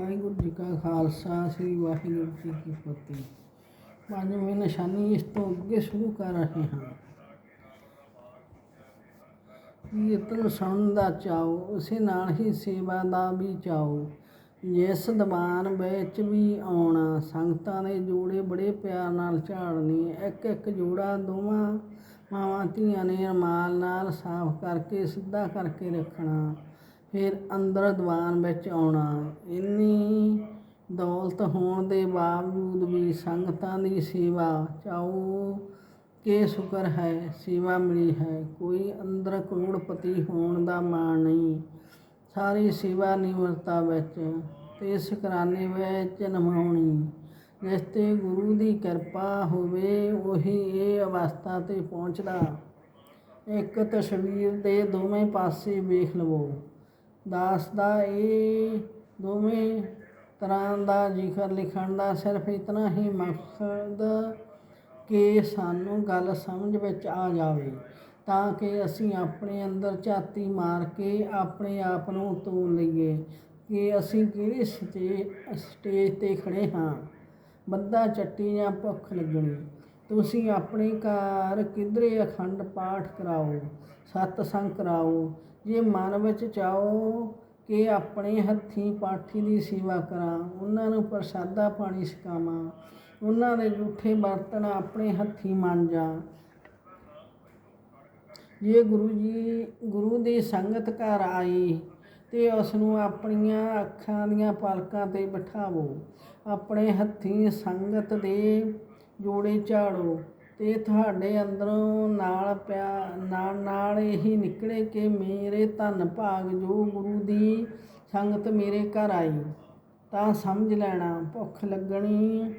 ਵਾਹਿਗੁਰੂ ਜੀ ਕਾ ਖਾਲਸਾ, ਸ੍ਰੀ ਵਾਹਿਗੁਰੂ ਜੀ ਕੀ ਫਤਿਹ। ਪੰਜਵੀਂ ਨਿਸ਼ਾਨੀ ਇਸ ਤੋਂ ਅੱਗੇ ਸ਼ੁਰੂ ਕਰ ਰਹੇ ਹਾਂ। ਕੀਰਤਨ ਸੁਣਨ ਦਾ ਚਾਓ, ਉਸੇ ਨਾਲ ਹੀ ਸੇਵਾ ਦਾ ਵੀ ਚਾਓ। ਜਿਸ ਦੀਵਾਨ ਵਿੱਚ ਵੀ ਆਉਣਾ, ਸੰਗਤਾਂ ਦੇ ਜੋੜੇ ਬੜੇ ਪਿਆਰ ਨਾਲ ਝਾੜਨੇ ਇੱਕ ਇੱਕ ਜੋੜਾ ਦੋਵਾਂ ਮਾਵਾਂ ਧੀਆਂ ਨੇ ਰਮਾਲ ਨਾਲ ਸਾਫ਼ ਕਰਕੇ, ਸਿੱਧਾ ਕਰਕੇ ਰੱਖਣਾ। ਫਿਰ ਅੰਦਰ ਦੀਵਾਨ ਵਿੱਚ ਆਉਣਾ। ਇੰਨੀ ਦੌਲਤ ਹੋਣ ਦੇ ਬਾਵਜੂਦ ਵੀ ਸੰਗਤਾਂ ਦੀ ਸੇਵਾ ਚਾਓ ਕਿ ਸ਼ੁਕਰ ਹੈ, ਸੇਵਾ ਮਿਲੀ ਹੈ। ਕੋਈ ਅੰਦਰ ਕਰੋੜਪਤੀ ਹੋਣ ਦਾ ਮਾਣ ਨਹੀਂ। ਸਾਰੀ ਸੇਵਾ ਨਿਮਰਤਾ ਵਿੱਚ ਤੇ ਸ਼ੁਕਰਾਨੇ ਵਿੱਚ ਨਿਭਾਉਣੀ ਜਿਸ ਤੇ ਗੁਰੂ ਦੀ ਕਿਰਪਾ ਹੋਵੇ, ਉਹੀ ਇਹ ਅਵਸਥਾ ਤੇ ਪਹੁੰਚਦਾ ਇੱਕ ਤਸਵੀਰ ਦੇ ਦੋਵੇਂ ਪਾਸੇ ਵੇਖ ਲਵੋ। ਦਾਸ ਦਾ ਇਹ ਦੋਵੇਂ ਤਰ੍ਹਾਂ ਦਾ ਜ਼ਿਕਰ ਲਿਖਣ ਦਾ ਸਿਰਫ ਇਤਨਾ ਹੀ ਮਕਸਦ ਕਿ ਸਾਨੂੰ ਗੱਲ ਸਮਝ ਵਿੱਚ ਆ ਜਾਵੇ, ਤਾਂ ਕਿ ਅਸੀਂ ਆਪਣੇ ਅੰਦਰ ਝਾਤੀ ਮਾਰ ਕੇ ਆਪਣੇ ਆਪ ਨੂੰ ਤੋਲ ਲਈਏ ਕਿ ਅਸੀਂ ਕਿਹੜੀ ਸਟੇ, ਸਟੇਜ ਤੇ ਖੜੇ ਹਾਂ। ਬੰਦਾ ਚੱਟੀ ਜਾਂ ਭੁੱਖ ਲੱਗਣੀ, ਤੁਸੀਂ ਆਪਣੇ ਘਰ ਕਿਧਰੇ ਅਖੰਡ ਪਾਠ ਕਰਾਓ, ਸਤਸੰਗ ਕਰਾਓ ਜੇ ਮਨ ਵਿੱਚ ਚਾਹੋ ਕਿ ਆਪਣੇ ਹੱਥੀਂ ਪਾਠੀ ਦੀ ਸੇਵਾ ਕਰਾਂ, ਉਹਨਾਂ ਨੂੰ ਪ੍ਰਸਾਦਾ ਪਾਣੀ ਛਕਾਵਾਂ, ਉਹਨਾਂ ਦੇ ਜੂਠੇ ਬਰਤਨ ਆਪਣੇ ਹੱਥੀਂ ਮਾਂਜਾਂ। ਜੇ ਗੁਰੂ ਜੀ, ਗੁਰੂ ਦੀ ਸੰਗਤ ਘਰ ਆਈ ਤੇ ਉਸ ਨੂੰ ਆਪਣੀਆਂ ਅੱਖਾਂ ਦੀਆਂ ਪਲਕਾਂ ਤੇ ਬਿਠਾਵੋ, ਆਪਣੇ ਹੱਥੀਂ ਸੰਗਤ ਦੇ ਜੋੜੇ ਝਾੜੋ ਅਤੇ ਤੁਹਾਡੇ ਅੰਦਰੋਂ ਨਾਲ ਪਿਆ, ਨਾਲ ਨਾਲ ਇਹੀ ਨਿਕਲੇ ਕਿ ਮੇਰੇ ਧੰਨ ਭਾਗ ਜੋ ਗੁਰੂ ਦੀ ਸੰਗਤ ਮੇਰੇ ਘਰ ਆਈ, ਤਾਂ ਸਮਝ ਲੈਣਾ, ਭੁੱਖ ਲੱਗਣੀ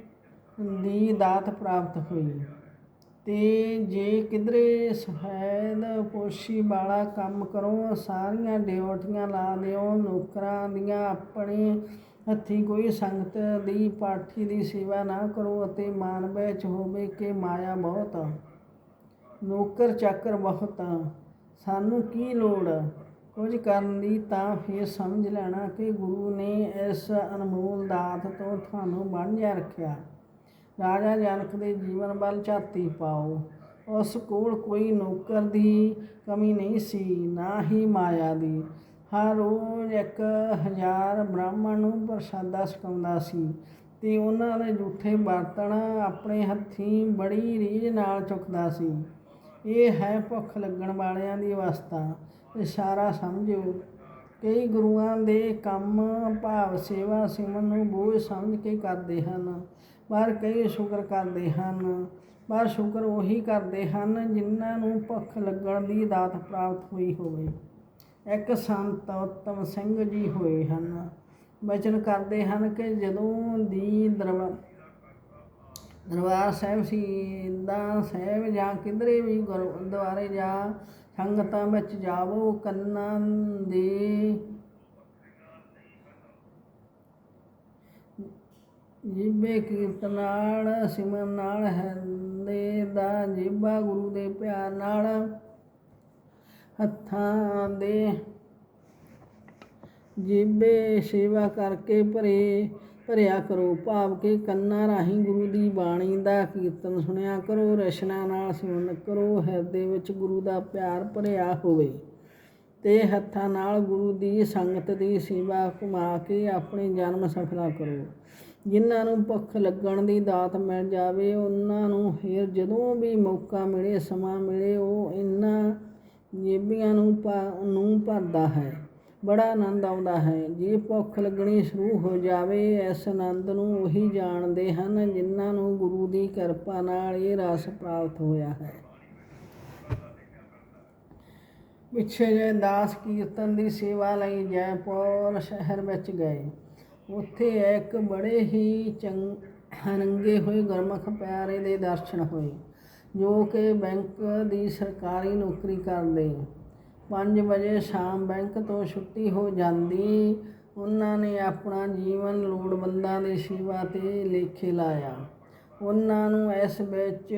ਦੀ ਦਾਤ ਪ੍ਰਾਪਤ ਹੋਈ। ਤੇ ਜੇ ਕਿਧਰੇ ਸਫੈਦ ਪੋਸ਼ੀ ਵਾਲਾ ਕੰਮ ਕਰੋ, ਸਾਰੀਆਂ ਡਿਊਟੀਆਂ ਲਾ ਦਿਓ, ਨੌਕਰਾਂ ਦੀਆਂ ਆਪਣੇ ਹੱਥੀਂ ਕੋਈ ਸੰਗਤ ਦੀ ਪਾਠੀ ਦੀ ਸੇਵਾ ਨਾ ਕਰੋ ਅਤੇ ਮਨ ਵਿੱਚ ਹੋਵੇ ਕਿ ਮਾਇਆ ਬਹੁਤ ਨੌਕਰ ਚਾਕਰ ਬਹੁਤ ਸਾਨੂੰ ਕੀ ਲੋੜ? ਕੁਝ ਕਰਨ ਦੀ ਤਾਂ ਫਿਰ ਸਮਝ ਲੈਣਾ ਕਿ ਗੁਰੂ ਨੇ ਇਸ ਅਨਮੋਲ ਦਾਤ ਤੋਂ ਤੁਹਾਨੂੰ ਵਾਂਝਿਆ ਰੱਖਿਆ। ਰਾਜਾ ਜਨਕ ਦੇ ਜੀਵਨ ਵੱਲ ਝਾਤੀ ਪਾਓ। ਉਸ ਕੋਲ ਕੋਈ ਨੌਕਰ ਦੀ ਕਮੀ ਨਹੀਂ ਸੀ, ਨਾ ਹੀ ਮਾਇਆ ਦੀ। ਹਰ ਰੋਜ਼ ਇੱਕ ਹਜ਼ਾਰ ਬ੍ਰਾਹਮਣ ਨੂੰ ਪ੍ਰਸ਼ਾਦਾ ਛਕਾਉਂਦਾ ਸੀ ਤੇ ਉਹਨਾਂ ਦੇ ਝੂਠੇ ਬਰਤਨ ਆਪਣੇ ਹੱਥੀਂ ਬੜੀ ਰੀਝ ਨਾਲ ਚੁੱਕਦਾ ਸੀ। ਇਹ ਹੈ ਭੁੱਖ ਲੱਗਣ ਵਾਲਿਆਂ ਦੀ ਅਵਸਥਾ। ਇਸ਼ਾਰਾ ਸਮਝੋ ਕਈ ਗੁਰੂਆਂ ਦੇ ਕੰਮ ਭਾਵ ਸੇਵਾ ਸਿਮਨ ਨੂੰ ਬੋਝ ਸਮਝ ਕੇ ਕਰਦੇ ਹਨ, ਪਰ ਕਈ ਸ਼ੁਕਰ ਕਰਦੇ ਹਨ। ਪਰ ਸ਼ੁਕਰ ਉਹੀ ਕਰਦੇ ਹਨ ਜਿਨ੍ਹਾਂ ਨੂੰ ਭੁੱਖ ਲੱਗਣ ਦੀ ਦਾਤ ਪ੍ਰਾਪਤ ਹੋਈ ਹੋਵੇ। ਇੱਕ ਸੰਤ ਉਤਮ ਸਿੰਘ ਜੀ ਹੋਏ ਹਨ। ਬਚਨ ਕਰਦੇ ਹਨ ਕਿ ਜਦੋਂ ਦੀ ਦਰਬਾ, ਦਰਬਾਰ ਸਾਹਿਬ ਸ਼ਹੀਦਾਂ ਸਾਹਿਬ ਜਾਂ ਕਿਧਰੇ ਵੀ ਗੁਰਦੁਆਰੇ ਜਾਂ ਸੰਗਤਾਂ ਵਿੱਚ ਜਾਵੋ ਕੰਨਾਂ ਦੇ ਜਿਬੇ ਕੀਰਤਨ ਨਾਲ, ਸਿਮਰਨ ਨਾਲ, ਹਿਰਦੇ ਦਾ ਜੀਬਾ ਗੁਰੂ ਦੇ ਪਿਆਰ ਨਾਲ ਹੱਥਾਂ ਦੇ ਜੀਬੇ ਸੇਵਾ ਕਰਕੇ ਭਰੇ, ਭਰਿਆ ਕਰੋ। ਭਾਵ ਕਿ ਕੰਨਾਂ ਰਾਹੀਂ ਗੁਰੂ ਦੀ ਬਾਣੀ ਦਾ ਕੀਰਤਨ ਸੁਣਿਆ ਕਰੋ ਰਸ਼ਨਾ ਨਾਲ ਸਿਮਰਨ ਕਰੋ, ਹਿਰਦੇ ਵਿੱਚ ਗੁਰੂ ਦਾ ਪਿਆਰ ਭਰਿਆ ਹੋਵੇ ਤੇ ਹੱਥਾਂ ਨਾਲ ਗੁਰੂ ਦੀ ਸੰਗਤ ਦੀ ਸੇਵਾ ਘੁਮਾ ਕੇ ਆਪਣੇ ਜਨਮ ਸਫਲਾ ਕਰੋ। ਜਿਨ੍ਹਾਂ ਨੂੰ ਭੁੱਖ ਲੱਗਣ ਦੀ ਦਾਤ ਮਿਲ ਜਾਵੇ, ਉਹਨਾਂ ਨੂੰ ਫਿਰ ਜਦੋਂ ਵੀ ਮੌਕਾ ਮਿਲੇ, ਸਮਾਂ ਮਿਲੇ, ਉਹ ਇਹਨਾਂ ਜੇਬੀਆਂ ਨੂੰ ਭਾ ਨੂੰ ਭਰਦਾ ਹੈ। ਬੜਾ ਆਨੰਦ ਆਉਂਦਾ ਹੈ। ਜੇ ਭੁੱਖ ਲੱਗਣੀ ਸ਼ੁਰੂ ਹੋ ਜਾਵੇ, ਇਸ ਆਨੰਦ ਨੂੰ ਉਹੀ ਜਾਣਦੇ ਹਨ ਜਿਨ੍ਹਾਂ ਨੂੰ ਗੁਰੂ ਦੀ ਕਿਰਪਾ ਨਾਲ ਇਹ ਰਸ ਪ੍ਰਾਪਤ ਹੋਇਆ ਹੈ। ਪਿੱਛੇ ਜੇ ਦਾਸ ਕੀਰਤਨ ਦੀ ਸੇਵਾ ਲਈ ਜੈਪੁਰ ਸ਼ਹਿਰ ਵਿੱਚ ਗਏ। ਉੱਥੇ ਇੱਕ ਬੜੇ ਹੀ ਚੰਗ ਚੰਗੇ ਹੋਏ ਗੁਰਮੁਖ ਪਿਆਰੇ ਦੇ ਦਰਸ਼ਨ ਹੋਏ। ਜੋ ਕਿ ਬੈਂਕ ਦੀ ਸਰਕਾਰੀ ਨੌਕਰੀ ਕਰਦੇ। ਪੰਜ ਵਜੇ ਸ਼ਾਮ ਬੈਂਕ ਤੋਂ ਛੁੱਟੀ ਹੋ ਜਾਂਦੀ। ਉਹਨਾਂ ਨੇ ਆਪਣਾ ਜੀਵਨ ਲੋੜਵੰਦਾਂ ਦੀ ਸੇਵਾ ਤੇ ਲੇਖੇ ਲਾਇਆ। ਉਹਨਾਂ ਨੂੰ ਇਸ ਵਿੱਚ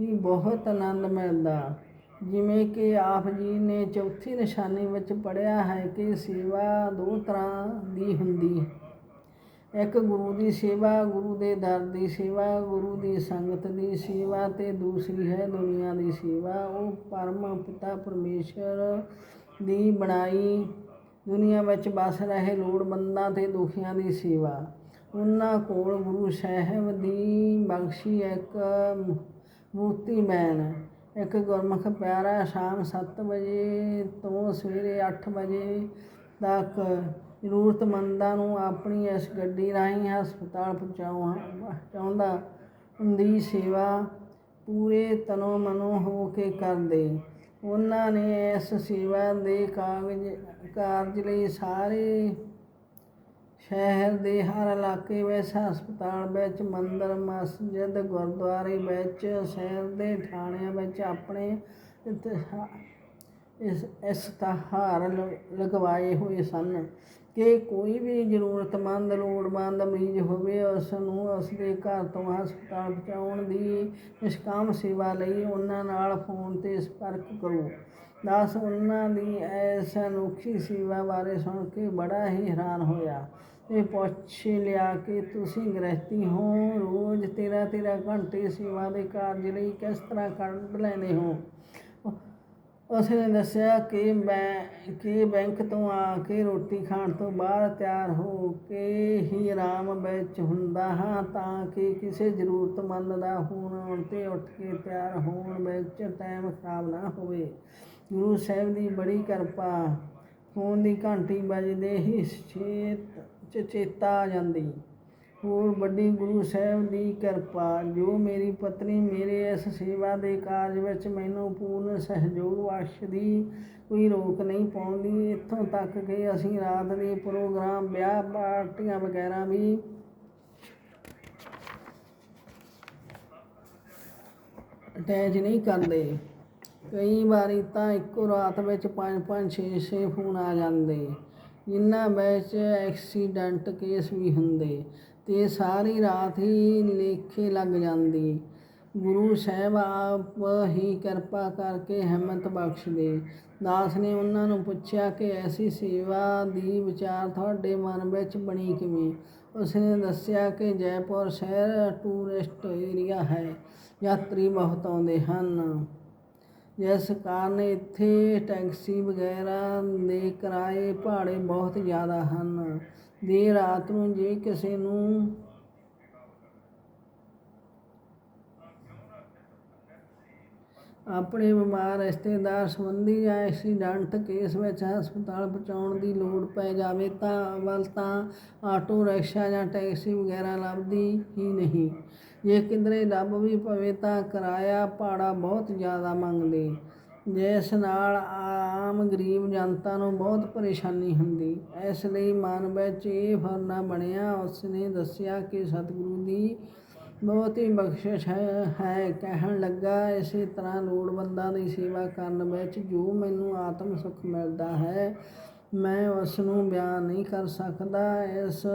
ਹੀ ਬਹੁਤ ਆਨੰਦ ਮਿਲਦਾ। ਜਿਵੇਂ ਕਿ ਆਪ ਜੀ ਨੇ ਚੌਥੀ ਨਿਸ਼ਾਨੀ ਵਿੱਚ ਪੜ੍ਹਿਆ ਹੈ ਕਿ ਸੇਵਾ ਦੋ ਤਰ੍ਹਾਂ ਦੀ ਹੁੰਦੀ। ਇੱਕ ਗੁਰੂ ਦੀ ਸੇਵਾ, ਗੁਰੂ ਦੇ ਦਰ ਦੀ ਸੇਵਾ, ਗੁਰੂ ਦੀ ਸੰਗਤ ਦੀ ਸੇਵਾ ਤੇ ਦੂਸਰੀ ਹੈ ਦੁਨੀਆ ਦੀ ਸੇਵਾ। ਉਹ ਪਰਮ ਪਿਤਾ ਪਰਮੇਸ਼ਰ ਦੀ ਬਣਾਈ ਦੁਨੀਆ ਵਿੱਚ ਵਸ ਰਹੇ ਲੋੜਵੰਦਾਂ ਤੇ ਦੁਖੀਆਂ ਦੀ ਸੇਵਾ। ਉਹਨਾਂ ਕੋਲ ਗੁਰੂ ਸਾਹਿਬ ਦੀ ਬਖਸ਼ੀ ਇੱਕ ਮੂਰਤੀਮੈਨ, ਇੱਕ ਗੁਰਮੁਖ ਪਿਆਰਾ ਸ਼ਾਮ 7 ਵਜੇ ਤੋਂ ਸਵੇਰੇ 8 ਵਜੇ ਤੱਕ ਜ਼ਰੂਰਤਮੰਦਾਂ ਨੂੰ ਆਪਣੀ ਇਸ ਗੱਡੀ ਰਾਹੀਂ ਹਸਪਤਾਲ ਪਹੁੰਚਾਉ ਚਾਹੁੰਦਾ। ਦੀ ਸੇਵਾ ਪੂਰੇ ਤਨੋ ਮਨੋ ਹੋ ਕੇ ਕਰਦੇ। ਉਹਨਾਂ ਨੇ ਇਸ ਸੇਵਾ ਦੇ ਕਾਗਜ਼, ਕਾਰਜ ਲਈ ਸਾਰੇ ਸ਼ਹਿਰ ਦੇ ਹਰ ਇਲਾਕੇ ਵਿੱਚ, ਹਸਪਤਾਲ ਵਿੱਚ, ਮੰਦਰ, ਮਸਜਿਦ, ਗੁਰਦੁਆਰੇ ਵਿੱਚ, ਸ਼ਹਿਰ ਦੇ ਥਾਣਿਆਂ ਵਿੱਚ ਆਪਣੇ ਇਤਿਹਾ- ਇਸ, ਇਸ਼ਤਿਹਾਰ ਲ- ਲਗਵਾਏ ਹੋਏ ਸਨ। ਕਿ ਕੋਈ ਵੀ ਜ਼ਰੂਰਤਮੰਦ, ਲੋੜਵੰਦ ਮਰੀਜ਼ ਹੋਵੇ ਉਸ ਨੂੰ ਉਸ ਦੇ ਘਰ ਤੋਂ ਹਸਪਤਾਲ ਪਹੁੰਚਾਉਣ ਦੀ ਨਿਸ਼ਕਾਮ ਸੇਵਾ ਲਈ ਉਹਨਾਂ ਨਾਲ ਫੋਨ ਤੇ ਸੰਪਰਕ ਕਰੋ। ਦਸ, ਉਹਨਾਂ ਦੀ ਇਸ ਅਨੋਖੀ ਸੇਵਾ ਬਾਰੇ ਸੁਣ ਕੇ ਬੜਾ ਹੀ ਹੈਰਾਨ ਹੋਇਆ ਇਹ ਪੁੱਛ ਲਿਆ ਕਿ ਤੁਸੀਂ ਗ੍ਰਹਿਤੀ ਹੋ? ਰੋਜ਼ 13 13 ਘੰਟੇ ਸੇਵਾ ਦੇ ਕਾਰਜ ਲਈ ਕਿਸ ਤਰ੍ਹਾਂ ਕੱਢ ਲੈਂਦੇ ਹੋ? ਉਸ ਨੇ ਦੱਸਿਆ ਕਿ ਮੈਂ ਕਿ ਬੈਂਕ ਤੋਂ ਆ ਕੇ ਰੋਟੀ ਖਾਣ ਤੋਂ ਬਾਅਦ ਤਿਆਰ ਹੋ ਕੇ ਹੀ ਆਰਾਮ ਵਿੱਚ ਹੁੰਦਾ ਹਾਂ ਤਾਂ ਕਿ ਕਿਸੇ ਜ਼ਰੂਰਤਮੰਦ ਦਾ ਫੋਨ ਆਉਣ 'ਤੇ ਉੱਠ ਕੇ ਤਿਆਰ ਹੋਣ ਵਿੱਚ ਟਾਈਮ ਖਰਾਬ ਨਾ ਹੋਵੇ। ਗੁਰੂ ਸਾਹਿਬ ਦੀ ਬੜੀ ਕਿਰਪਾ। ਫੋਨ ਦੀ ਘੰਟੀ ਵੱਜਦੇ ਹੀ ਚੇਤ ਚੇਤਾ ਆ ਜਾਂਦੀ। ਹੋਰ ਵੱਡੀ ਗੁਰੂ ਸਾਹਿਬ ਦੀ ਕਿਰਪਾ, ਜੋ ਮੇਰੀ ਪਤਨੀ ਮੇਰੇ ਇਸ ਸੇਵਾ ਦੇ ਕਾਰਜ ਵਿੱਚ ਮੈਨੂੰ ਪੂਰਨ ਸਹਿਯੋਗ ਬਖਸ਼ਦੀ ਕੋਈ ਰੋਕ ਨਹੀਂ ਪਾਉਂਦੀ। ਇੱਥੋਂ ਤੱਕ ਕਿ ਅਸੀਂ ਰਾਤ ਦੇ ਪ੍ਰੋਗਰਾਮ, ਵਿਆਹ ਪਾਰਟੀਆਂ ਵਗੈਰਾ ਵੀ ਅਟੈਚ ਨਹੀਂ ਕਰਦੇ। ਕਈ ਵਾਰੀ ਤਾਂ ਇੱਕੋ ਰਾਤ ਵਿੱਚ ਪੰਜ ਪੰਜ, ਛੇ ਛੇ ਫੋਨ ਆ ਜਾਂਦੇ। ਜਿਨ੍ਹਾਂ ਵਿੱਚ ਐਕਸੀਡੈਂਟ ਕੇਸ ਵੀ ਹੁੰਦੇ। ਤੇ ਸਾਰੀ ਰਾਤ ਹੀ ਲੇਖੇ ਲੱਗ ਜਾਂਦੀ। ਗੁਰੂ ਸਾਹਿਬ ਆਪ ਹੀ ਕਿਰਪਾ ਕਰਕੇ ਹਿੰਮਤ ਬਖਸ਼ਦੇ। ਦਾਸ ਨੇ ਉਹਨਾਂ ਨੂੰ ਪੁੱਛਿਆ ਕਿ ਐਸੀ ਸੇਵਾ ਦੀ ਵਿਚਾਰ ਤੁਹਾਡੇ ਮਨ ਵਿੱਚ ਬਣੀ ਕਿਵੇਂ? ਉਸਨੇ ਦੱਸਿਆ ਕਿ ਜੈਪੁਰ ਸ਼ਹਿਰ ਟੂਰਿਸਟ ਏਰੀਆ ਹੈ, ਯਾਤਰੀ ਬਹੁਤ ਆਉਂਦੇ ਹਨ। ਜਿਸ ਕਾਰਨ ਇੱਥੇ ਟੈਕਸੀ ਵਗੈਰਾ ਦੇ ਕਿਰਾਏ, ਭਾੜੇ ਬਹੁਤ ਜ਼ਿਆਦਾ ਹਨ। ਦੇ ਰਾਤ ਨੂੰ ਜੇ ਕਿਸੇ ਨੂੰ ਆਪਣੇ ਬਿਮਾਰ ਰਿਸ਼ਤੇਦਾਰ ਸੰਬੰਧੀ ਜਾਂ ਐਕਸੀਡੈਂਟ ਕੇਸ ਵਿੱਚ ਹਸਪਤਾਲ ਪਹੁੰਚਾਉਣ ਦੀ ਲੋੜ ਪੈ ਜਾਵੇ ਤਾਂ ਵੱਲ ਤਾਂ ਆਟੋ, ਰਿਕਸ਼ਾ ਜਾਂ ਟੈਕਸੀ ਵਗੈਰਾ ਲੱਭਦੀ ਹੀ ਨਹੀਂ। ਜੇ ਕਿਧਰੇ ਲੱਭ ਵੀ ਪਵੇ ਤਾਂ ਕਿਰਾਇਆ, ਭਾੜਾ ਬਹੁਤ ਜ਼ਿਆਦਾ ਮੰਗਦੇ। ਜਿਸ ਨਾਲ ਆਮ ਗਰੀਬ ਜਨਤਾ ਨੂੰ ਬਹੁਤ ਪਰੇਸ਼ਾਨੀ ਹੁੰਦੀ। ਇਸ ਲਈ ਮਨ ਵਿੱਚ ਇਹ ਫਰਨਾ ਬਣਿਆ ਉਸ ਨੇ ਦੱਸਿਆ ਕਿ ਸਤਿਗੁਰੂ ਦੀ ਬਹੁਤ ਹੀ ਬਖਸ਼ਿਸ਼ ਹੈ। ਹੈ ਕਹਿਣ ਲੱਗਾ, ਇਸੇ ਤਰ੍ਹਾਂ ਲੋੜਵੰਦਾਂ ਦੀ ਸੇਵਾ ਕਰਨ ਵਿੱਚ ਜੋ ਮੈਨੂੰ ਆਤਮ ਸੁਖ ਮਿਲਦਾ ਹੈ, ਮੈਂ ਉਸ ਨੂੰ ਬਿਆਨ ਨਹੀਂ ਕਰ ਸਕਦਾ। ਇਸ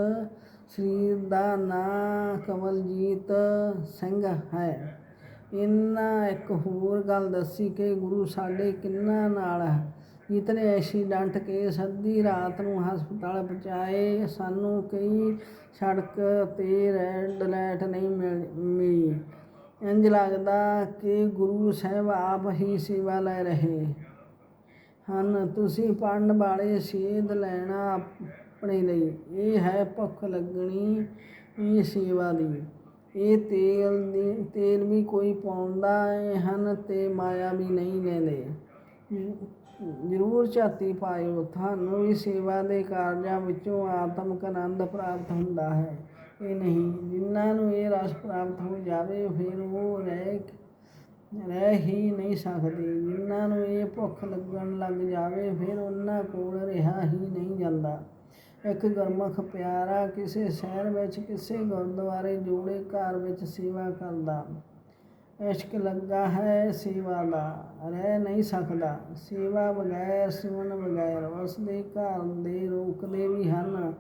ਸਰੀਰ ਦਾ ਨਾਂ ਕਮਲਜੀਤ ਸਿੰਘ ਹੈ। ਇਹਨਾਂ ਇੱਕ ਹੋਰ ਗੱਲ ਦੱਸੀ ਕਿ ਗੁਰੂ ਸਾਡੇ ਕਿੰਨਾ ਨਾਲ ਹੈ ਇਤਨੇ ਐਕਸੀਡੈਂਟ ਕੇਸ ਅੱਧੀ ਰਾਤ ਨੂੰ ਹਸਪਤਾਲ ਪਹੁੰਚਾਏ, ਸਾਨੂੰ ਕਈ ਸੜਕ ਤੇ ਰੈੱਡ ਲਾਈਟ ਨਹੀਂ ਮਿਲ- ਮਿਲੀ। ਇੰਜ ਲੱਗਦਾ ਕਿ ਗੁਰੂ ਸਾਹਿਬ ਆਪ ਹੀ ਸੇਵਾ ਲੈ ਰਹੇ ਹਨ। ਤੁਸੀਂ ਪੜਨ ਵਾਲੇ ਸੇਧ ਲੈਣਾ ਆਪਣੇ ਲਈ। ਇਹ ਹੈ ਭੁੱਖ ਲੱਗਣੀ, ਇਹ ਸੇਵਾ ਦੀ। ਇਹ ਤੇਲ ਦੀ, ਤੇਲ ਵੀ ਕੋਈ ਪਾਉਂਦਾ ਏ ਹਨ ਅਤੇ ਮਾਇਆ ਵੀ ਨਹੀਂ ਲੈਂਦੇ। ਜ਼ਰੂਰ ਝਾਤੀ ਪਾਇਓ, ਤੁਹਾਨੂੰ ਵੀ ਸੇਵਾ ਦੇ ਕਾਰਜਾਂ ਵਿੱਚੋਂ ਆਤਮਕ ਆਨੰਦ ਪ੍ਰਾਪਤ ਹੁੰਦਾ ਹੈ। ਇਹ ਨਹੀਂ, ਜਿਨ੍ਹਾਂ ਨੂੰ ਇਹ ਰਸ ਪ੍ਰਾਪਤ ਹੋ ਜਾਵੇ, ਫਿਰ ਉਹ ਰਹਿ ਰਹਿ ਹੀ ਨਹੀਂ ਸਕਦੇ। ਜਿਨ੍ਹਾਂ ਨੂੰ ਇਹ ਭੁੱਖ ਲੱਗਣ ਲੱਗ ਜਾਵੇ, ਫਿਰ ਉਹਨਾਂ ਕੋਲ ਰਿਹਾ ਹੀ ਨਹੀਂ ਜਾਂਦਾ। ਇੱਕ ਗੁਰਮੁਖ ਪਿਆਰਾ ਕਿਸੇ ਸ਼ਹਿਰ ਵਿੱਚ, ਕਿਸੇ ਗੁਰਦੁਆਰੇ ਜੋੜੇ ਘਰ ਵਿੱਚ ਸੇਵਾ ਕਰਦਾ। ਇਸ਼ਕ ਲੱਗਾ ਹੈ ਸੇਵਾ ਦਾ, ਰਹਿ ਨਹੀਂ ਸਕਦਾ। ਸੇਵਾ ਬਗੈਰ, ਸਿਮਰਨ ਬਗੈਰ ਉਸ ਦੇ ਘਰ ਦੇ ਰੋਕਦੇ ਵੀ ਹਨ,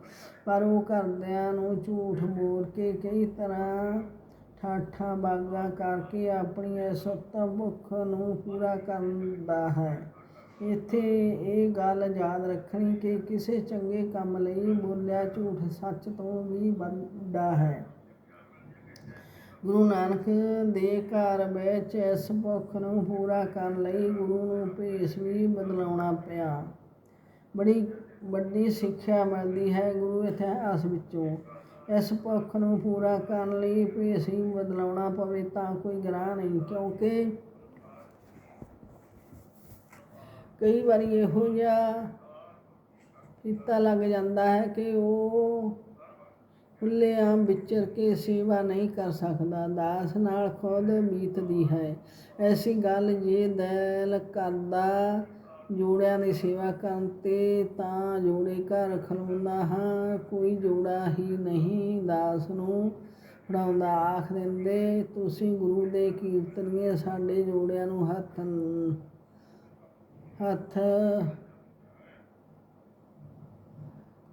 ਪਰ ਉਹ ਘਰਦਿਆਂ ਨੂੰ ਝੂਠ ਬੋਲ ਕੇ ਕਈ ਤਰ੍ਹਾਂ ਠਾਠਾਂ ਬਾਗਾਂ ਕਰਕੇ ਆਪਣੀ ਇਸ ਭੁੱਖ ਨੂੰ ਪੂਰਾ ਕਰਦਾ ਹੈ। ਇੱਥੇ ਇਹ ਗੱਲ ਯਾਦ ਰੱਖਣੀ ਕਿ ਕਿਸੇ ਚੰਗੇ ਕੰਮ ਲਈ ਬੋਲਿਆ ਝੂਠ ਸੱਚ ਤੋਂ ਵੀ ਵੱਡਾ ਹੈ। ਗੁਰੂ ਨਾਨਕ ਦੇ ਘਰ ਵਿੱਚ ਇਸ ਭੁੱਖ ਨੂੰ ਪੂਰਾ ਕਰਨ ਲਈ ਗੁਰੂ ਨੂੰ ਭੇਸ ਵੀ ਬਦਲਾਉਣਾ ਪਿਆ। ਬੜੀ ਵੱਡੀ ਸਿੱਖਿਆ ਮਿਲਦੀ ਹੈ ਗੁਰੂ ਇਤਿਹਾਸ ਵਿੱਚੋਂ। ਇਸ ਭੁੱਖ ਨੂੰ ਪੂਰਾ ਕਰਨ ਲਈ ਭੇਸ ਹੀ ਬਦਲਾਉਣਾ ਪਵੇ ਤਾਂ ਕੋਈ ਗਰਾਹ ਨਹੀਂ, ਕਿਉਂਕਿ ਕਈ ਵਾਰੀ ਇਹੋ ਜਿਹਾ ਕੀਤਾ ਲੱਗ ਜਾਂਦਾ ਹੈ ਕਿ ਉਹ ਖੁੱਲ੍ਹੇਆਮ ਵਿਚਰ ਕੇ ਸੇਵਾ ਨਹੀਂ ਕਰ ਸਕਦਾ। ਦਾਸ ਨਾਲ ਖੁਦ ਬੀਤਦੀ ਹੈ। ਐਸੀ ਗੱਲ ਜੇ ਦਿਲ ਕਰਦਾ ਜੋੜਿਆਂ ਦੀ ਸੇਵਾ ਕਰਨ ਤੇ ਤਾਂ ਜੋੜੇ ਘਰ ਖਲੋਂਦਾ ਹਾਂ। ਕੋਈ ਜੋੜਾ ਹੀ ਨਹੀਂ ਦਾਸ ਨੂੰ ਫੜਾਉਂਦਾ। ਆਖ ਦਿੰਦੇ, ਤੁਸੀਂ ਗੁਰੂ ਦੇ ਕੀਰਤਨੀਏ, ਸਾਡੇ ਜੋੜਿਆਂ ਨੂੰ ਹੱਥ ਹੱਥ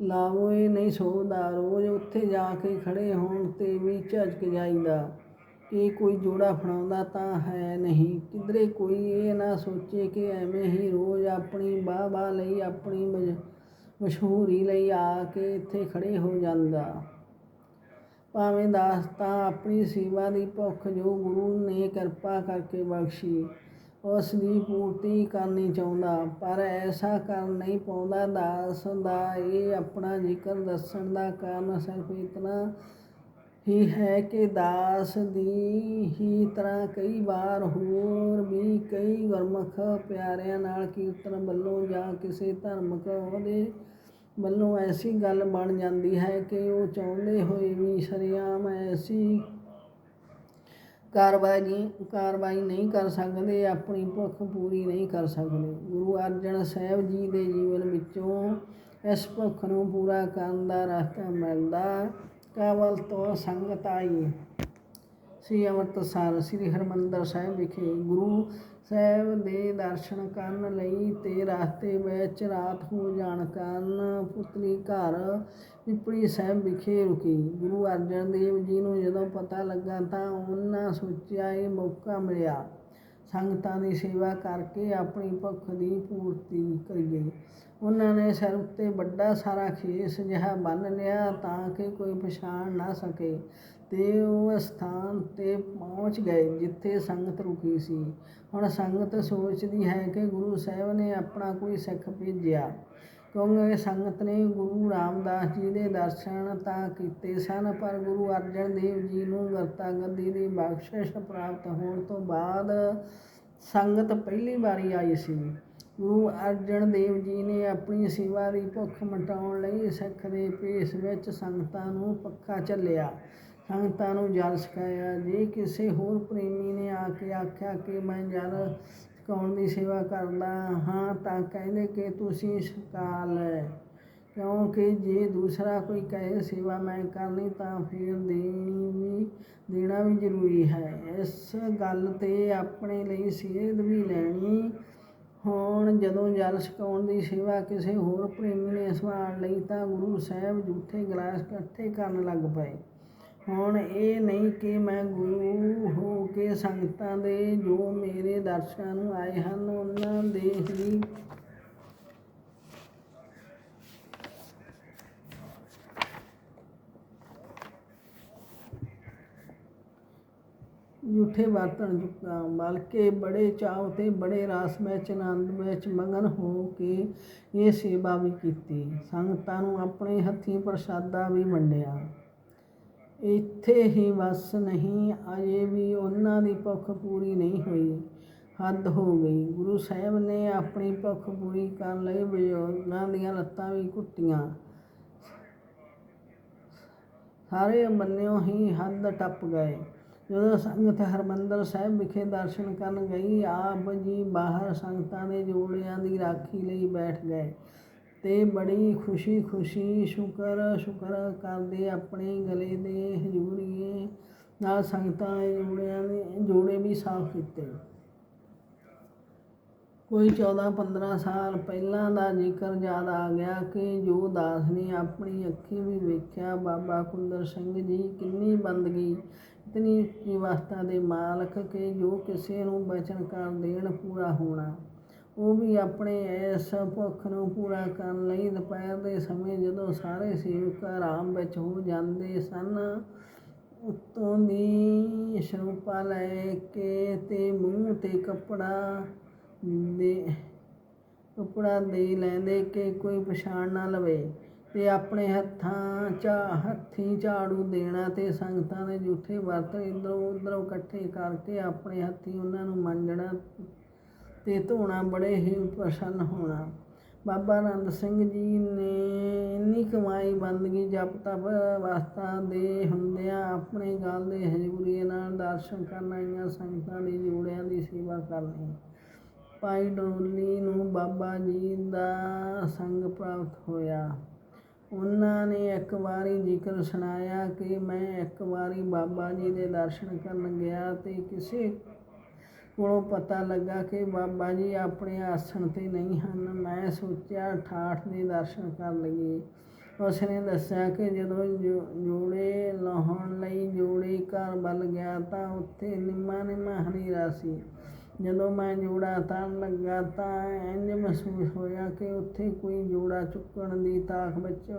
ਲਾਵੋ ਇਹ ਨਹੀਂ ਸੋਚਦਾ ਰੋਜ਼ ਉੱਥੇ ਜਾ ਕੇ ਖੜੇ ਹੋਣ ਤੇ ਵੀ ਝਜਕ ਜਾਈਦਾ। ਕਿ ਕੋਈ ਜੋੜਾ ਫੜਾਉਂਦਾ ਤਾਂ ਹੈ ਨਹੀਂ। ਕਿਧਰੇ ਕੋਈ ਇਹ ਨਾ ਸੋਚੇ ਕਿ ਐਵੇਂ ਹੀ ਰੋਜ਼ ਆਪਣੀ ਬਾਹ ਬਾਹ ਲਈ, ਆਪਣੀ ਮਜ- ਮਸ਼ਹੂਰੀ ਲਈ ਆ ਕੇ ਇੱਥੇ ਖੜੇ ਹੋ ਜਾਂਦਾ। ਭਾਵੇਂ ਦਾਸ ਤਾਂ ਆਪਣੀ ਸੇਵਾ ਦੀ ਭੁੱਖ ਜੋ ਗੁਰੂ ਨੇ ਕਿਰਪਾ ਕਰਕੇ ਬਖਸ਼ੀ। ਉਸ ਦੀ ਪੂਰਤੀ ਕਰਨੀ ਚਾਹੁੰਦਾ, ਪਰ ਐਸਾ ਕਰ ਨਹੀਂ ਪਾਉਂਦਾ। ਦਾਸ ਦਾ ਇਹ ਆਪਣਾ ਜ਼ਿਕਰ ਦੱਸਣ ਦਾ ਕਾਰਨ ਸਿਰਫ ਇਤਨਾ ਹੀ ਹੈ ਕਿ ਦਾਸ ਦੀ ਹੀ ਤਰ੍ਹਾਂ ਕਈ ਵਾਰ ਹੋਰ ਵੀ ਕਈ ਗੁਰਮੁਖ ਪਿਆਰਿਆਂ ਨਾਲ ਕੀਰਤਨ ਵੱਲੋਂ ਜਾਂ ਕਿਸੇ ਧਾਰਮਿਕ ਉਹਦੇ ਵੱਲੋਂ ਐਸੀ ਗੱਲ ਬਣ ਜਾਂਦੀ ਹੈ ਕਿ ਉਹ ਚਾਹੁੰਦੇ ਹੋਏ ਵੀ ਸ਼ਰੇਆਮ ਐਸੀ ਕਾਰਵਾਈ ਕਾਰਵਾਈ ਨਹੀਂ ਕਰ ਸਕਦੇ, ਆਪਣੀ ਭੁੱਖ ਪੂਰੀ ਨਹੀਂ ਕਰ ਸਕਦੇ। ਗੁਰੂ ਅਰਜਨ ਸਾਹਿਬ ਜੀ ਦੇ ਜੀਵਨ ਵਿੱਚੋਂ ਇਸ ਭੁੱਖ ਨੂੰ ਪੂਰਾ ਕਰਨ ਦਾ ਰਸਤਾ ਮਿਲਦਾ। ਕੇਵਲ ਤੋਂ ਸੰਗਤ ਆਈ। ਸ੍ਰੀ ਅੰਮ੍ਰਿਤਸਰ, ਸ੍ਰੀ ਹਰਿਮੰਦਰ ਸਾਹਿਬ ਵਿਖੇ ਗੁਰੂ ਸਾਹਿਬ ਦੇ ਦਰਸ਼ਨ ਕਰਨ ਲਈ ਤੇ ਰਸਤੇ ਵਿੱਚ ਰਾਤ ਹੋ ਜਾਣ ਕਾਰਨ ਪੁਤਲੀ ਘਰ ਪਿਪਲੀ ਸਾਹਿਬ ਵਿਖੇ ਰੁਕੀ। ਗੁਰੂ ਅਰਜਨ ਦੇਵ ਜੀ ਨੂੰ ਜਦੋਂ ਪਤਾ ਲੱਗਾ ਤਾਂ ਉਹਨਾਂ ਸੋਚਿਆ, ਇਹ ਮੌਕਾ ਮਿਲਿਆ। ਸੰਗਤਾਂ ਦੀ ਸੇਵਾ ਕਰਕੇ ਆਪਣੀ ਭੁੱਖ ਦੀ ਪੂਰਤੀ ਕਰੀਏ। ਉਹਨਾਂ ਨੇ ਸਿਰ ਉੱਤੇ ਵੱਡਾ ਸਾਰਾ ਖੇਸ ਜਿਹਾ ਬੰਨ੍ਹ ਲਿਆ ਤਾਂ ਕਿ ਕੋਈ ਪਛਾਣ ਨਾ ਸਕੇ। ਤੇ ਉਹ ਅਸਥਾਨ ਤੇ ਪਹੁੰਚ ਗਏ, ਜਿੱਥੇ ਸੰਗਤ ਰੁਕੀ ਸੀ। ਹੁਣ ਸੰਗਤ ਸੋਚਦੀ ਹੈ ਕਿ ਗੁਰੂ ਸਾਹਿਬ ਨੇ ਆਪਣਾ ਕੋਈ ਸਿੱਖ ਭੇਜਿਆ। ਕਿਉਂਕਿ ਸੰਗਤ ਨੇ ਗੁਰੂ ਰਾਮਦਾਸ ਜੀ ਦੇ ਦਰਸ਼ਨ ਤਾਂ ਕੀਤੇ ਸਨ, ਪਰ ਗੁਰੂ ਅਰਜਨ ਦੇਵ ਜੀ ਨੂੰ ਗਰਤਾ ਗੱਦੀ ਦੀ ਬਖਸ਼ਿਸ਼ ਪ੍ਰਾਪਤ ਹੋਣ ਤੋਂ ਬਾਅਦ ਸੰਗਤ ਪਹਿਲੀ ਵਾਰੀ ਆਈ ਸੀ। ਗੁਰੂ ਅਰਜਨ ਦੇਵ ਜੀ ਨੇ ਆਪਣੀ ਸੇਵਾ ਦੀ ਭੁੱਖ ਮਿਟਾਉਣ ਲਈ ਸਿੱਖ ਦੇ ਭੇਸ ਵਿੱਚ ਸੰਗਤਾਂ ਨੂੰ ਪੱਕਾ ਝੱਲਿਆ। ਸੰਗਤਾਂ ਨੂੰ ਜਲ ਛਕਾਇਆ ਜੇ ਕਿਸੇ ਹੋਰ ਪ੍ਰੇਮੀ ਨੇ ਆ ਕੇ ਆਖਿਆ ਕਿ ਮੈਂ ਜਲ ਛਕਾਉਣ ਦੀ ਸੇਵਾ ਕਰਦਾ ਹਾਂ, ਤਾਂ ਕਹਿੰਦੇ ਕਿ ਤੁਸੀਂ ਛਕਾ ਲੈ। ਕਿਉਂਕਿ ਜੇ ਦੂਸਰਾ ਕੋਈ ਕਹੇ, ਸੇਵਾ ਮੈਂ ਕਰਨੀ, ਤਾਂ ਫਿਰ ਦੇਣੀ ਵੀ, ਦੇਣਾ ਵੀ ਜ਼ਰੂਰੀ ਹੈ। ਇਸ ਗੱਲ ਤੇ ਆਪਣੇ ਲਈ ਸੇਧ ਵੀ ਲੈਣੀ। ਹੁਣ ਜਦੋਂ ਜਲ ਛਕਾਉਣ ਦੀ ਸੇਵਾ ਕਿਸੇ ਹੋਰ ਪ੍ਰੇਮੀ ਨੇ ਸੰਭਾਲ ਲਈ, ਤਾਂ ਗੁਰੂ ਸਾਹਿਬ ਜੂਠੇ ਗਲਾਸ ਇਕੱਠੇ ਕਰਨ ਲੱਗ ਪਏ। ਹੁਣ ਇਹ ਨਹੀਂ ਕਿ ਮੈਂ ਗੁਰੂ ਹੋ ਕੇ ਸੰਗਤਾਂ ਦੇ ਜੋ ਮੇਰੇ ਦਰਸ਼ਕਾਂ ਨੂੰ ਆਏ ਹਨ, ਉਹਨਾਂ ਦੇ ਹੀ ਝੂਠੇ ਵਰਤਣ ਚੁੱਕਾ। ਬਲਕਿ ਬੜੇ ਚਾਅ ਤੇ ਬੜੇ ਰਾਸ ਵਿੱਚ, ਆਨੰਦ ਵਿੱਚ ਮਗਨ ਹੋ ਕੇ ਇਹ ਸੇਵਾ ਵੀ ਕੀਤੀ। ਸੰਗਤਾਂ ਨੂੰ ਆਪਣੇ ਹੱਥੀਂ ਪ੍ਰਸ਼ਾਦਾ ਵੀ ਵੰਡਿਆ। ਇੱਥੇ ਹੀ ਬਸ ਨਹੀਂ, ਅਜੇ ਵੀ ਉਹਨਾਂ ਦੀ ਭੁੱਖ ਪੂਰੀ ਨਹੀਂ ਹੋਈ। ਹੱਦ ਹੋ ਗਈ। ਗੁਰੂ ਸਾਹਿਬ ਨੇ ਆਪਣੀ ਭੁੱਖ ਪੂਰੀ ਕਰਨ ਲਈ ਬਜ਼ੁਰਗਾਂ ਦੀਆਂ ਲੱਤਾਂ ਵੀ ਘੁੱਟੀਆਂ। ਸਾਰੇ ਬੰਨਿਓ ਹੀ ਹੱਦ ਟੱਪ ਗਏ। ਜਦੋਂ ਸੰਗਤ ਹਰਮੰਦਰ ਸਾਹਿਬ ਵਿਖੇ ਦਰਸ਼ਨ ਕਰਨ ਗਈ, ਆਪ ਜੀ ਬਾਹਰ ਸੰਗਤਾਂ ਦੇ ਜੋੜਿਆਂ ਦੀ ਰਾਖੀ ਲਈ ਬੈਠ ਗਏ। ਤੇ ਬੜੀ ਖੁਸ਼ੀ ਖੁਸ਼ੀ ਸ਼ੁਕਰ ਸ਼ੁਕਰ ਕਰਦੇ ਆਪਣੇ ਗਲੇ ਦੇ ਹਜੂਰੀਏ ਨਾਲ ਸੰਗਤਾਂ ਜੋੜਿਆਂ ਦੇ ਜੋੜੇ ਵੀ ਸਾਫ਼ ਕੀਤੇ। ਕੋਈ 14 15 ਸਾਲ ਪਹਿਲਾਂ ਦਾ ਜ਼ਿਕਰ ਯਾਦ ਆ ਗਿਆ ਕਿ ਜੋ ਦਾਸ ਨੇ ਆਪਣੀ ਅੱਖੀਂ ਵੀ ਵੇਖਿਆ, ਬਾਬਾ ਕੁੰਦਰ ਸਿੰਘ ਜੀ ਕਿੰਨੀ ਬੰਦਗੀ, ਇਤਨੀ ਉੱਚੀ ਅਵਸਥਾ ਦੇ ਮਾਲਕ ਕਿ ਜੋ ਕਿਸੇ ਨੂੰ ਬਚਨ ਕਰ ਦੇਣ ਪੂਰਾ ਹੋਣਾ। ਉਹ ਵੀ ਆਪਣੇ ਇਸ ਭੁੱਖ ਨੂੰ ਪੂਰਾ ਕਰਨ ਲਈ ਦੁਪਹਿਰ ਦੇ ਸਮੇਂ ਜਦੋਂ ਸਾਰੇ ਸੇਵਕ ਆਰਾਮ ਵਿੱਚ ਹੋ ਜਾਂਦੇ ਸਨ, ਉੱਤੋਂ ਦੀ ਸਰੂਪਾ ਲੈ ਕੇ ਤੇ ਮੂੰਹ ਤੇ ਕੱਪੜਾ ਦੇ ਕੱਪੜਾ ਦੇ ਲੈਂਦੇ ਕਿ ਕੋਈ ਪਛਾਣ ਨਾ ਲਵੇ ਤੇ ਆਪਣੇ ਹੱਥਾਂ ਚਾ, ਹੱਥੀਂ ਝਾੜੂ ਦੇਣਾ ਤੇ ਸੰਗਤਾਂ ਦੇ ਜੂਠੇ ਬਰਤਨ ਇੱਧਰੋਂ ਉੱਧਰੋਂ ਇਕੱਠੇ ਕਰਕੇ ਆਪਣੇ ਹੱਥੀਂ ਉਹਨਾਂ ਨੂੰ ਮਾਂਜਣਾ ਅਤੇ ਧੋਣਾ ਬੜੇ ਹੀ ਪ੍ਰਸੰਨ ਹੋਣਾ। ਬਾਬਾ ਆਨੰਦ ਸਿੰਘ ਜੀ ਨੇ ਇੰਨੀ ਕਮਾਈ ਬੰਦਗੀ ਜਪ ਤਪ ਅਵਸਥਾ ਦੇ ਹੁੰਦਿਆਂ ਆਪਣੇ ਗੱਲ ਦੇ ਹਜ਼ੂਰੀਏ ਨਾਲ ਦਰਸ਼ਨ ਕਰਨ ਆਈਆਂ ਸੰਗਤਾਂ ਦੇ ਜੋੜਿਆਂ ਦੀ ਸੇਵਾ ਕਰਨੀ। ਭਾਈ ਡੋਲੀ ਨੂੰ ਬਾਬਾ ਜੀ ਦਾ ਸੰਗ ਪ੍ਰਾਪਤ ਹੋਇਆ। ਉਹਨਾਂ ਨੇ ਇੱਕ ਵਾਰੀ ਜ਼ਿਕਰ ਸੁਣਾਇਆ ਕਿ ਮੈਂ ਇੱਕ ਵਾਰੀ ਬਾਬਾ ਜੀ ਦੇ ਦਰਸ਼ਨ ਕਰਨ ਗਿਆ ਤੇ ਕਿਸੇ ਕੋਲੋਂ ਪਤਾ ਲੱਗਾ ਕਿ ਬਾਬਾ ਜੀ ਆਪਣੇ ਆਸਣ ਤੇ ਨਹੀਂ ਹਨ। ਮੈਂ ਸੋਚਿਆ, ਠਾਠ ਦੇ ਦਰਸ਼ਨ ਕਰ ਲਈਏ। ਉਸ ਨੇ ਦੱਸਿਆ ਕਿ ਜਦੋਂ ਜੋ- ਜੋੜੇ ਲਾਉਣ ਲਈ ਜੋੜੇ ਘਰ ਵੱਲ ਗਿਆ ਤਾਂ ਉੱਥੇ ਨਿੰਮਾ ਨਿੰਮਾ ਹਨੇਰਾ ਸੀ। ਜਦੋਂ ਮੈਂ ਜੋੜਾ ਤਰਨ ਲੱਗਾ ਤਾਂ ਇੰਜ ਮਹਿਸੂਸ ਹੋਇਆ ਕਿ ਉੱਥੇ ਕੋਈ ਜੋੜਾ ਚੁੱਕਣ ਦੀ ਤਾਕ ਵਿੱਚ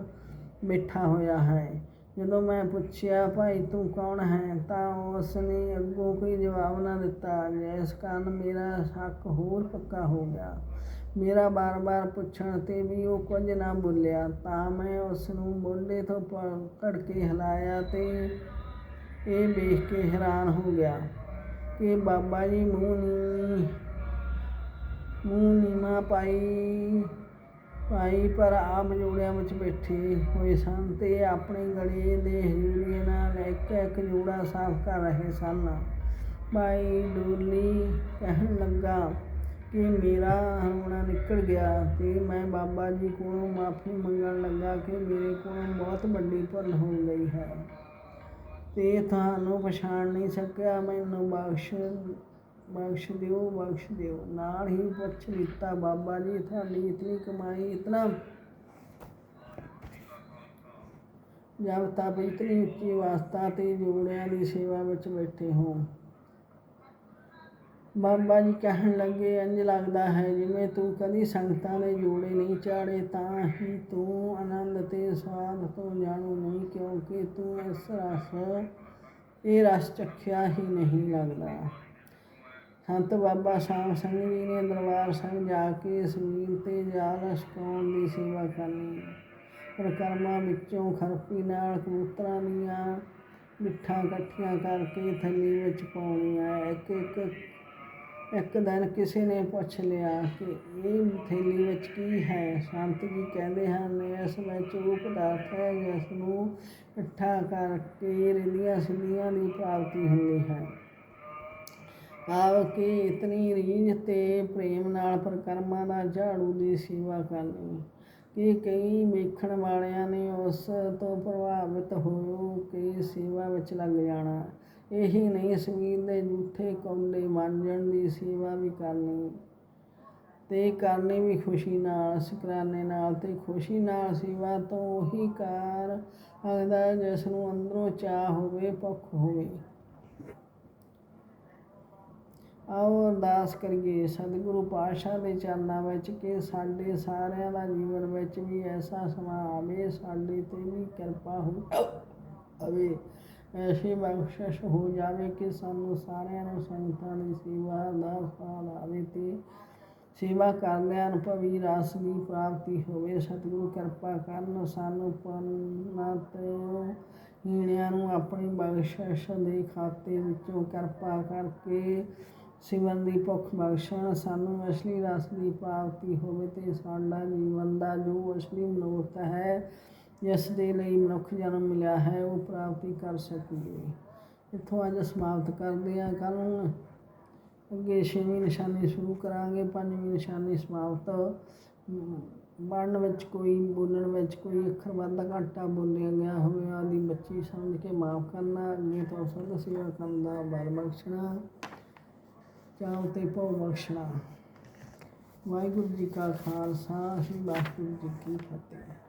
ਬੈਠਾ ਹੋਇਆ ਹੈ। ਜਦੋਂ ਮੈਂ ਪੁੱਛਿਆ, ਭਾਈ, ਤੂੰ ਕੌਣ ਹੈ? ਤਾਂ ਉਸ ਨੇ ਅੱਗੋਂ ਕੋਈ ਜਵਾਬ ਨਾ ਦਿੱਤਾ। ਜਿਸ ਕਾਰਨ ਮੇਰਾ ਸ਼ੱਕ ਹੋਰ ਪੱਕਾ ਹੋ ਗਿਆ। ਮੇਰਾ ਬਾਰ-ਬਾਰ ਪੁੱਛਣ ਤੇ ਵੀ ਉਹ ਕੁਝ ਨਾ ਬੋਲਿਆ। ਤਾਂ ਮੈਂ ਉਸ ਨੂੰ ਮੋਢੇ ਤੋਂ ਪਕੜ ਕੇ ਹਿਲਾਇਆ ਤੇ ਇਹ ਵੇਖ ਕੇ ਹੈਰਾਨ ਹੋ ਗਿਆ ਕਿ ਬਾਬਾ ਜੀ ਮੂੰਹ ਨੀ, ਮੂੰਹ ਨੀਵਾਂ ਪਾਈ ਭਾਈ, ਪਰ ਆਪ ਜੋੜਿਆਂ ਵਿੱਚ ਬੈਠੇ ਹੋਏ ਸਨ ਤੇ ਆਪਣੇ ਗਲੇ ਦੇ ਹਜੂਰੀਏ ਨਾਲ ਇੱਕ ਇੱਕ ਜੋੜਾ ਸਾਫ਼ ਕਰ ਰਹੇ ਸਨ। ਭਾਈ, ਡੋਲੀ ਕਹਿਣ ਲੱਗਾ ਕਿ ਮੇਰਾ ਹੋਣਾ ਨਿਕਲ ਗਿਆ ਤੇ ਮੈਂ ਬਾਬਾ ਜੀ ਕੋਲੋਂ ਮਾਫੀ ਮੰਗਣ ਲੱਗਾ ਕਿ ਮੇਰੇ ਕੋਲੋਂ ਬਹੁਤ ਵੱਡੀ ਭੁੱਲ ਹੋ ਗਈ ਹੈ ਤੇ ਤੁਹਾਨੂੰ ਪਛਾਣ ਨਹੀਂ ਸਕਿਆ। ਮੈਨੂੰ ਬਖਸ਼ ਬਖਸ਼ ਦਿਓ ਬਖਸ਼ ਦਿਓ। ਨਾਲ ਹੀ ਪੁੱਛ ਲਿੱਤਾ, ਬਾਬਾ ਜੀ, ਤੁਹਾਡੀ ਇਤਨੀ ਕਮਾਈ, ਇਤਨਾ ਜਬ ਤੱਕ ਇਤਨੀ ਉੱਚੀ ਅਵਸਥਾ ਤੇ ਜੋੜਿਆਂ ਦੀ ਸੇਵਾ ਵਿੱਚ ਬੈਠੇ ਹੋ। ਬਾਬਾ ਜੀ ਕਹਿਣ ਲੱਗੇ, ਇੰਜ ਲੱਗਦਾ ਹੈ ਜਿਵੇਂ ਤੂੰ ਕਦੀ ਸੰਗਤਾਂ ਦੇ ਜੋੜੇ ਨਹੀਂ ਚਾੜੇ, ਤਾਂ ਹੀ ਤੂੰ ਆਨੰਦ ਤੇ ਸਵਾਦ ਤੋਂ ਜਾਣੂ ਨਹੀਂ, ਕਿਉਂਕਿ ਤੂੰ ਇਸ ਰਸ, ਇਹ ਰਸ ਚੱਖਿਆ ਹੀ ਨਹੀਂ ਲੱਗਦਾ। ਸੰਤ ਬਾਬਾ ਸ਼ਾਮ ਸਿੰਘ ਜੀ ਨੇ ਦਰਬਾਰ ਸਿੰਘ ਜਾ ਕੇ ਸਵੀਰ ਤੇ ਜਾਲ ਛਕਾਉਣ ਦੀ ਸੇਵਾ ਕਰਨੀ। ਪ੍ਰਕਰਮਾਂ ਵਿੱਚੋਂ ਖਰਪੀ ਨਾਲ ਕਬੂਤਰਾਂ ਦੀਆਂ ਮਿੱਠਾਂ ਇਕੱਠੀਆਂ ਕਰਕੇ ਥੈਲੀ ਵਿੱਚ ਪਾਉਣੀਆਂ। ਇੱਕ ਇੱਕ ਇੱਕ ਦਿਨ ਕਿਸੇ ਨੇ ਪੁੱਛ ਲਿਆ ਕਿ ਇਹ ਥੈਲੀ ਵਿੱਚ ਕੀ ਹੈ? ਸੰਤ ਜੀ ਕਹਿੰਦੇ ਹਨ, ਇਸ ਵਿੱਚ ਉਹ ਪਦਾਰਥ ਹੈ ਜਿਸ ਨੂੰ ਇਕੱਠਾ ਕਰਕੇ ਰਿਲੀਆਂ ਸਿੱਲੀਆਂ ਦੀ ਪ੍ਰਾਪਤੀ ਹੁੰਦੀ ਹੈ। ਆਵ ਕਿ ਇਤਨੀ ਰੀਝ ਤੇ ਪ੍ਰੇਮ ਨਾਲ ਪ੍ਰਕਰਮਾਂ ਦਾ ਝਾੜੂ ਦੀ ਸੇਵਾ ਕਰਨੀ। ਕਿ ਕਈ ਵੇਖਣ ਵਾਲਿਆਂ ਨੇ ਉਸ ਤੋਂ ਪ੍ਰਭਾਵਿਤ ਹੋ ਕੇ ਸੇਵਾ ਵਿੱਚ ਲੱਗ ਜਾਣਾ। ਇਹੀ ਨਹੀਂ ਸਰੀਰ ਦੇ ਝੂਠੇ ਕੌਲੇ ਮਾਂਜਣ ਦੀ ਸੇਵਾ ਵੀ ਕਰਨੀ ਤੇ ਕਰਨੀ ਵੀ ਖੁਸ਼ੀ ਨਾਲ, ਸ਼ੁਕਰਾਨੇ ਨਾਲ ਤੇ ਖੁਸ਼ੀ ਨਾਲ ਸੇਵਾ ਤੋਂ ਉਹੀ ਕਾਰ ਲੱਗਦਾ ਜਿਸ ਨੂੰ ਅੰਦਰੋਂ ਚਾਹ ਹੋਵੇ, ਭੁੱਖ ਹੋਵੇ। ਆਓ ਅਰਦਾਸ ਕਰੀਏ। ਸਤਿਗੁਰੂ ਪਾਤਸ਼ਾਹ ਦੇ ਚਰਨਾਂ ਵਿੱਚ ਕਿ ਸਾਡੇ ਸਾਰਿਆਂ ਦਾ ਜੀਵਨ ਵਿੱਚ ਵੀ ਐਸਾ ਸਮਾਂ ਆਵੇ, ਸਾਡੇ ਤੇ ਵੀ ਕਿਰਪਾ ਹੋ ਅਵੇ ਐਸੀ ਬਖਸ਼ਿਸ਼ ਹੋ ਜਾਵੇ ਕਿ ਸਾਨੂੰ ਸਾਰਿਆਂ ਨੂੰ ਸੰਗਤਾਂ ਦੀ ਸੇਵਾ ਦਾ ਫਲ ਆਵੇ ਤੇ ਸੇਵਾ ਕਰਦਿਆਂ ਅਨੁਭਵੀ ਰਸ ਦੀ ਪ੍ਰਾਪਤੀ ਹੋਵੇ। ਸਤਿਗੁਰੂ ਕਿਰਪਾ ਕਰਨ ਸਾਨੂੰ ਪੰਨਾ ਤੋਂ ਹੀਣਿਆਂ ਨੂੰ ਆਪਣੀ ਬਖਸ਼ਿਸ਼ ਦੇ ਖਾਤੇ ਵਿੱਚੋਂ ਕਿਰਪਾ ਕਰਕੇ ਸਿਵਨ ਦੀ ਭੁੱਖ ਬਖਸ਼ਣ, ਸਾਨੂੰ ਅਸਲੀ ਰਸ ਦੀ ਪ੍ਰਾਪਤੀ ਹੋਵੇ ਤੇ ਸਾਡਾ ਜੀਵਨ ਦਾ ਜੋ ਅਸਲੀ ਮਨੋਰਥ ਹੈ, ਜਿਸ ਦੇ ਲਈ ਮਨੁੱਖ ਜਨਮ ਮਿਲਿਆ ਹੈ, ਉਹ ਪ੍ਰਾਪਤੀ ਕਰ ਸਕੀਏ। ਇੱਥੋਂ ਅੱਜ ਸਮਾਪਤ ਕਰਦੇ ਹਾਂ। ਕੱਲ੍ਹ ਨੂੰ ਅੱਗੇ ਛੇਵੀਂ ਨਿਸ਼ਾਨੀ ਸ਼ੁਰੂ ਕਰਾਂਗੇ। ਪੰਜਵੀਂ ਨਿਸ਼ਾਨੀ ਸਮਾਪਤ। ਪੜ੍ਹਨ ਵਿੱਚ ਕੋਈ, ਬੋਲਣ ਵਿੱਚ ਕੋਈ ਅੱਖਰ ਵੱਧ ਘਾਟਾ ਬੋਲਿਆ ਗਿਆ ਹੋਵੇ, ਆਦੀ ਬੱਚੀ ਸਮਝ ਕੇ ਮਾਫ ਕਰਨਾ, ਅੱਗੇ ਤੋਂ ਸਦਾ ਸੇਵਾ ਕਰਨ ਦਾ ਬਲ ਬਖਸ਼ਣਾ। ਜਾਂ ਤੇ ਭਉ ਬਖਸ਼ਣਾ। ਵਾਹਿਗੁਰੂ ਜੀ ਕਾ ਖਾਲਸਾ ਸ੍ਰੀ ਵਾਹਿਗੁਰੂ ਜੀ ਕੀ ਫਤਿਹ।